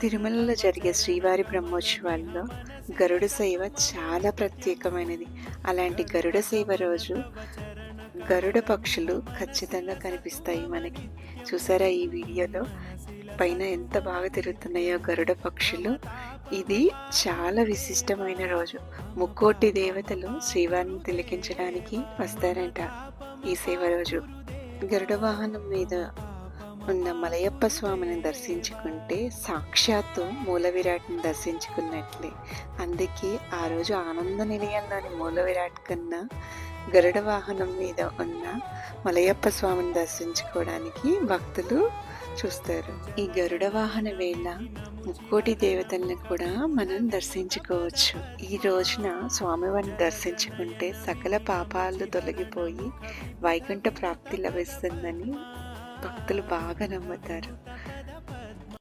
తిరుమలలో జరిగే శ్రీవారి బ్రహ్మోత్సవాల్లో గరుడ సేవ చాలా ప్రత్యేకమైనది. అలాంటి గరుడ సేవ రోజు గరుడ పక్షులు ఖచ్చితంగా కనిపిస్తాయి మనకి. చూసారా ఈ వీడియోలో? పైన ఎంత బాగా తిరుగుతున్నాయో గరుడ పక్షులు. ఇది చాలా విశిష్టమైన రోజు. ముక్కోటి దేవతలు శ్రీవారిని తిలకించడానికి వస్తారంట ఈ సేవ రోజు. గరుడ వాహనం మీద ఉన్న మలయప్ప స్వామిని దర్శించుకుంటే సాక్షాత్తు మూల విరాట్ని దర్శించుకున్నట్లే. అందుకే ఆ రోజు ఆనంద నిలయంలోని మూల విరాట్ కన్నా గరుడ వాహనం మీద ఉన్న మలయప్ప స్వామిని దర్శించుకోవడానికి భక్తులు చూస్తారు. ఈ గరుడ వాహన వేళ ముక్కోటి దేవతల్ని కూడా మనం దర్శించుకోవచ్చు. ఈ రోజున స్వామివారిని దర్శించుకుంటే సకల పాపాలు తొలగిపోయి వైకుంఠ ప్రాప్తి లభిస్తుందని భక్తులు బాగా నమ్ముతారు.